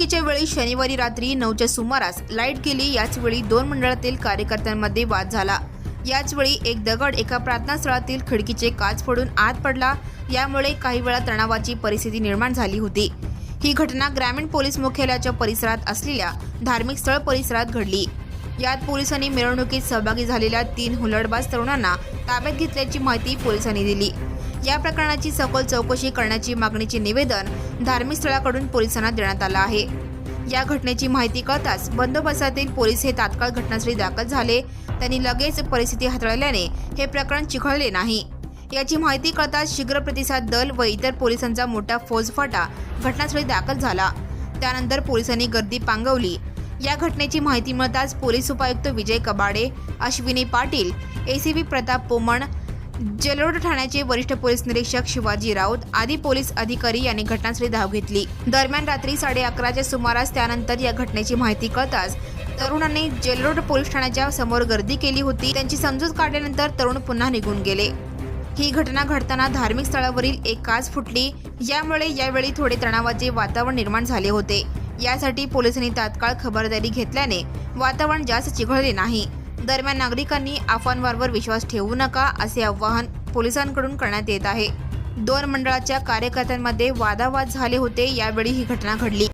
यावेळी शनिवारी रात्री नऊच्या सुमारास लाइट गेली याचवेळी दोन मंडळातील कार्यकर्त्यांमध्ये वाद झाला. याचवेळी एक दगड एका प्रार्थनास्थळातील खिडकीचे काच फोडून आत पडला. यामुळे काही वेळा तणावाची परिस्थिती निर्माण झाली होती. ही घटना ग्रामीण पोलीस मुख्यालयाच्या परिसरात असलेल्या धार्मिक स्थळ परिसरात घडली. यात पोलिसांनी मिरवणुकीत सहभागी झालेल्या तीन हुलडबाज तरुणांना ताब्यात घेतल्याची माहिती पोलिसांनी दिली. या प्रकरणाची सखोल चौकशी करण्याची मागणीचे निवेदन धार्मिक स्थळाकडून पोलिसांना देण्यात आलं आहे. या घटनेची माहिती कळताच बंदोबस्तातील पोलीस हे तात्काळ घटनास्थळी दाखल झाले. त्यांनी लगेच परिस्थिती हाताळल्याने हे प्रकरण चिघळले नाही. याची माहिती कळताच शीघ्र प्रतिसाद दल व इतर पोलिसांचा मोठा फौजफाटा घटनास्थळी दाखल झाला. त्यानंतर पोलिसांनी गर्दी पांगवली या घटनेची माहिती मिळताच पोलीस उपायुक्त विजय कबाडे अश्विनी पाटील एसीबी प्रताप पोमण जलोड ठाण्याचे वरिष्ठ पोलीस निरीक्षक शिवाजी राऊत आदी पोलीस अधिकारी यांनी घटनास्थळी धाव घेतली. दरम्यान रात्री साडे अकराच्या सुमारास त्यानंतर या घटनेची माहिती कळताच तरुणांनी जलरोड पोलीस ठाण्याच्या समोर गर्दी केली होती. त्यांची समजूत काढल्यानंतर तरुण पुन्हा निघून गेले. ही घटना घडताना धार्मिक स्थळावरील एक काच फुटली. यामुळे यावेळी थोडे तणावाचे वातावरण निर्माण झाले होते. यासाठी पोलिसांनी तात्काळ खबरदारी घेतल्याने वातावरण जास्त चिघळले नाही. दरम्यान नागरिकांनी अफवांवर विश्वास ठेवू नका असे आवाहन पोलिसांकडून करण्यात येत आहे. दोन मंडळाच्या कार्यकर्त्यांमध्ये वादावाद झाले होते यावेळी ही घटना घडली.